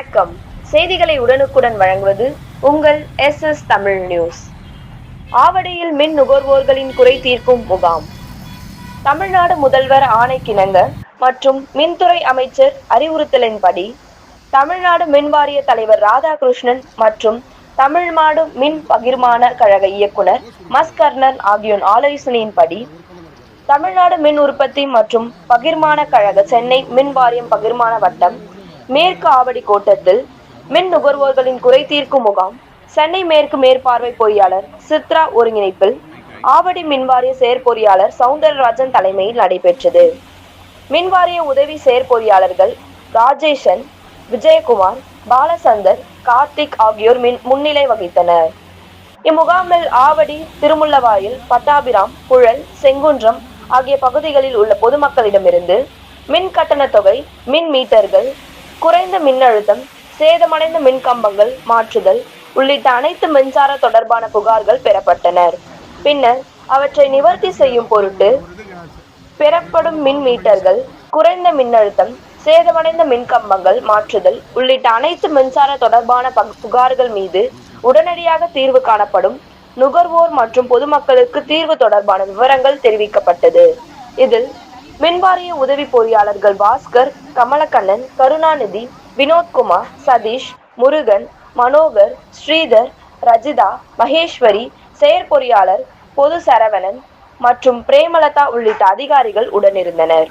வணக்கம். செய்திகளை உடனுக்குடன் வழங்குவது உங்கள் எஸ் எஸ் தமிழ் நியூஸ். ஆவடியில் மின் நுகர்வோர்களின் குறை தீர்க்கும் முகாம். தமிழ்நாடு முதல்வர் ஆணைக்கிணங்க மற்றும் மின்துறை அமைச்சர் அறிவுறுத்தலின்படி தமிழ்நாடு மின்வாரிய தலைவர் ராதாகிருஷ்ணன் மற்றும் தமிழ்நாடு மின் பகிர்மான கழக இயக்குனர் மஸ்கர்ணன் ஆகியோர் ஆலோசனையின்படி தமிழ்நாடு மின் உற்பத்தி மற்றும் பகிர்மான கழக சென்னை மின் வாரியம் பகிர்மான வட்டம் மேற்கு ஆவடி கோட்டத்தில் மின் நுகர்வோர்களின் குறை தீர்க்கும் முகாம் சென்னை மேற்கு மேற்பார்வை பொறியாளர் சித்ரா ஒருங்கிணைப்பில் ஆவடி மின்வாரிய செயற்பொறியாளர் சவுந்தரராஜன் தலைமையில் நடைபெற்றது. மின்வாரிய உதவி செயற்பொறியாளர்கள் ராஜேஷன் விஜயகுமார் பாலசந்தர் கார்த்திக் ஆகியோர் மின் முன்னிலை வகித்தனர். இம்முகாமில் ஆவடி திருமுள்ளவாயில் பட்டாபிராம் புழல் செங்குன்றம் ஆகிய பகுதிகளில் உள்ள பொதுமக்களிடமிருந்து மின் கட்டண தொகை மின் மீட்டர்கள் குறைந்த மின்னழுத்தம் சேதமடைந்த மின் கம்பங்கள் மாற்றுதல் உள்ளிட்ட அனைத்து மின்சார தொடர்பான புகார்கள் பெறப்பட்டனர். பின்னர் அவற்றை நிவர்த்தி செய்யும் பொருட்டு பெறப்படும் மின் மீட்டர்கள் குறைந்த மின்னழுத்தம் சேதமடைந்த மின்கம்பங்கள் மாற்றுதல் உள்ளிட்ட அனைத்து மின்சார தொடர்பான புகார்கள் மீது உடனடியாக தீர்வு காணப்படும் நுகர்வோர் மற்றும் பொதுமக்களுக்கு தீர்வு தொடர்பான விவரங்கள் தெரிவிக்கப்பட்டது. இதில் மின்வாரிய உதவி பொறியாளர்கள் பாஸ்கர் கமலக்கண்ணன் கருணாநிதி வினோத்குமார் சதீஷ் முருகன் மனோகர் ஸ்ரீதர் ரஜிதா மகேஸ்வரி செயற்பொறியாளர் பொது சரவணன் மற்றும் பிரேமலதா உள்ளிட்ட அதிகாரிகள் உடனிருந்தனர்.